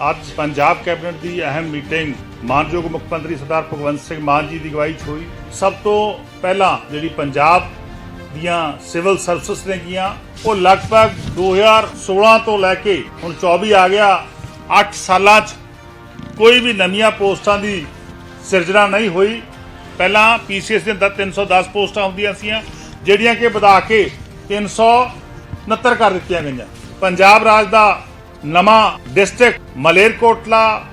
ਅੱਜ ਪੰਜਾਬ ਕੈਬਨਿਟ ਦੀ ਅਹਿਮ ਮੀਟਿੰਗ ਮਾਨਯੋਗ ਮੁੱਖ ਮੰਤਰੀ ਸਰਦਾਰ ਭਗਵੰਤ ਸਿੰਘ ਮਾਨ ਜੀ ਦੀ ਅਗਵਾਈ 'ਚ ਹੋਈ। ਸਭ ਤੋਂ ਪਹਿਲਾਂ ਜਿਹੜੀ ਪੰਜਾਬ ਦੀਆਂ ਸਿਵਲ ਸਰਵਿਸ ਨੇ ਕੀਆਂ ਉਹ ਲਗਭਗ 2016 ਤੋਂ ਲੈ ਕੇ ਹੁਣ 24 ਆ ਗਿਆ। 8 ਸਾਲਾਂ 'ਚ ਕੋਈ ਵੀ ਨਵੀਆਂ ਪੋਸਟਾਂ ਦੀ ਸਿਰਜਣਾ ਨਹੀਂ ਹੋਈ। ਪਹਿਲਾਂ ਪੀਸੀਐਸ ਦੇ ਅੰਦਰ 310 ਪੋਸਟਾਂ ਹੁੰਦੀਆਂ ਸੀਆਂ, ਜਿਹੜੀਆਂ ਕਿ ਵਧਾ ਕੇ 369 ਕਰ ਦਿੱਤੀਆਂ ਗਈਆਂ। ਪੰਜਾਬ ਰਾਜ ਦਾ ਨਵਾਂ ਡਿਸਟ੍ਰਿਕਟ ਮਲੇਰਕੋਟਲਾ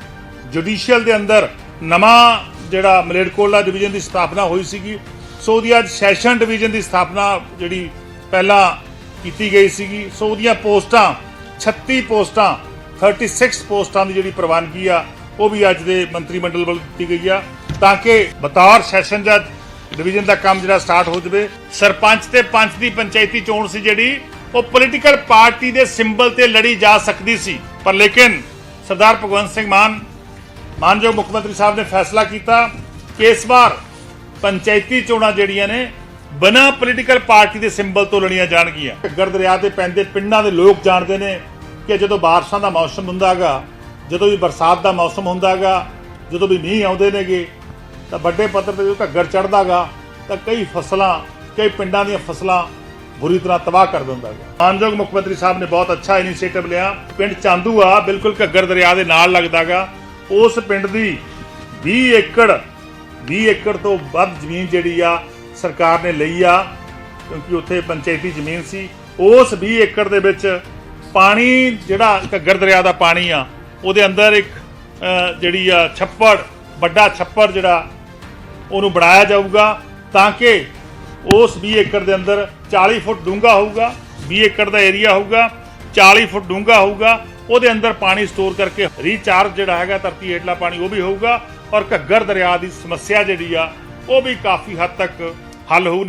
ਜੁਡੀਸ਼ੀਅਲ ਦੇ ਅੰਦਰ ਨਵਾਂ ਜਿਹੜਾ ਮਲੇਰਕੋਟਲਾ ਡਿਵੀਜ਼ਨ ਦੀ ਸਥਾਪਨਾ ਹੋਈ ਸੀਗੀ। ਸੋ ਉਹਦੀ ਅੱਜ ਸੈਸ਼ਨ ਡਿਵੀਜ਼ਨ ਦੀ ਸਥਾਪਨਾ ਜਿਹੜੀ ਪਹਿਲਾਂ ਕੀਤੀ ਗਈ ਸੀਗੀ। ਸੋ ਉਹਦੀਆਂ ਪੋਸਟਾਂ 36 ਪੋਸਟਾਂ 36 ਪੋਸਟਾਂ ਦੀ ਜਿਹੜੀ ਪ੍ਰਵਾਨਗੀ ਆ, ਉਹ ਵੀ ਅੱਜ ਦੇ ਮੰਤਰੀ ਮੰਡਲ ਵੱਲੋਂ ਦਿੱਤੀ ਗਈ ਆ। ਤਾਂ ਕਿ ਬਤੌਰ ਸੈਸ਼ਨ ਜੱਜ ਡਿਵੀਜ਼ਨ ਦਾ ਕੰਮ ਜਿਹੜਾ ਸਟਾਰਟ ਹੋ ਜਾਵੇ। ਸਰਪੰਚ ਤੇ ਪੰਚ ਦੀ ਪੰਚਾਇਤੀ ਚੋਣ ਸੀ ਜਿਹੜੀ ਉਹ ਪੋਲੀਟੀਕਲ ਪਾਰਟੀ ਦੇ ਸਿੰਬਲ ਤੇ ਲੜੀ ਜਾ ਸਕਦੀ ਸੀ। ਪਰ ਲੇਕਿਨ ਸਰਦਾਰ ਭਗਵੰਤ ਸਿੰਘ ਮਾਨ, ਮਾਨਯੋਗ ਮੁੱਖ ਮੰਤਰੀ ਸਾਹਿਬ ਨੇ ਫੈਸਲਾ ਕੀਤਾ ਕਿ ਇਸ ਵਾਰ ਪੰਚਾਇਤੀ ਚੋਣਾਂ ਜਿਹੜੀਆਂ ਨੇ, ਬਿਨਾਂ ਪੋਲੀਟੀਕਲ ਪਾਰਟੀ ਦੇ ਸਿੰਬਲ ਤੋਂ ਲੜੀਆਂ ਜਾਣਗੀਆਂ। ਘੱਗਰ ਦਰਿਆ ਤੇ ਪੈਂਦੇ ਪਿੰਡਾਂ ਦੇ ਲੋਕ ਜਾਣਦੇ ਨੇ ਕਿ ਜਦੋਂ ਬਾਰਿਸ਼ਾਂ ਦਾ ਮੌਸਮ ਹੁੰਦਾਗਾ ਜਦੋਂ ਵੀ ਬਰਸਾਤ ਦਾ ਮੌਸਮ ਹੁੰਦਾਗਾ ਜਦੋਂ ਵੀ ਮੀਂਹ ਆਉਂਦੇ ਨੇਗੇ, ਤਾਂ ਵੱਡੇ ਪੱਧਰ ਤੇ ਜਦੋਂ ਘੱਗਰ ਚੜਦਾਗਾ ਤਾਂ ਕਈ ਫਸਲਾਂ, ਕਈ ਪਿੰਡਾਂ ਦੀਆਂ ਫਸਲਾਂ ਬੁਰੀ ਤਰ੍ਹਾਂ ਤਬਾਹ ਕਰ ਦਿੰਦਾ ਹੈ। ਮਾਨਯੋਗ ਮੁੱਖ ਮੰਤਰੀ ਸਾਹਿਬ ਨੇ ਬਹੁਤ ਅੱਛਾ ਇਨੀਸ਼ੀਏਟਿਵ ਲਿਆ। ਪਿੰਡ ਚਾਂਦੂ ਆ ਬਿਲਕੁਲ ਘੱਗਰ ਦਰਿਆ ਦੇ ਨਾਲ ਲੱਗਦਾਗਾ। ਉਸ ਪਿੰਡ ਦੀ 20 ਏਕੜ 20 ਏਕੜ ਤੋਂ ਵੱਧ ਜ਼ਮੀਨ ਜਿਹੜੀ ਆ ਸਰਕਾਰ ਨੇ ਲਈ ਆ, ਕਿਉਂਕਿ ਉੱਥੇ ਪੰਚਾਇਤੀ ਜ਼ਮੀਨ ਸੀ। ਉਸ 20 ਏਕੜ ਦੇ ਵਿੱਚ ਪਾਣੀ ਜਿਹੜਾ ਘੱਗਰ ਦਰਿਆ ਦਾ ਪਾਣੀ ਆ, ਉਹਦੇ ਅੰਦਰ ਇੱਕ ਜਿਹੜੀ ਆ ਛੱਪੜ, ਵੱਡਾ ਛੱਪੜ ਜਿਹੜਾ ਉਹਨੂੰ ਬਣਾਇਆ ਜਾਊਗਾ ਤਾਂ ਕਿ ਉਸ 20 ਏਕੜ ਦੇ ਅੰਦਰ 40 ਫੁੱਟ ਡੂੰਘਾ ਹੋਊਗਾ 20 ਏਕੜ ਦਾ ਏਰੀਆ ਹੋਊਗਾ 40 ਫੁੱਟ ਡੂੰਘਾ ਹੋਊਗਾ, ਉਹਦੇ ਅੰਦਰ ਪਾਣੀ ਸਟੋਰ ਕਰਕੇ ਰੀਚਾਰਜ ਜਿਹੜਾ ਹੈਗਾ ਧਰਤੀ ਹੇਠਲਾ ਪਾਣੀ ਉਹ ਵੀ ਹੋਊਗਾ ਔਰ ਘੱਗਰ ਦਰਿਆ ਦੀ ਸਮੱਸਿਆ ਜਿਹੜੀ ਆ, ਉਹ ਵੀ ਕਾਫੀ ਹੱਦ ਤੱਕ ਹੱਲ ਹੋਊ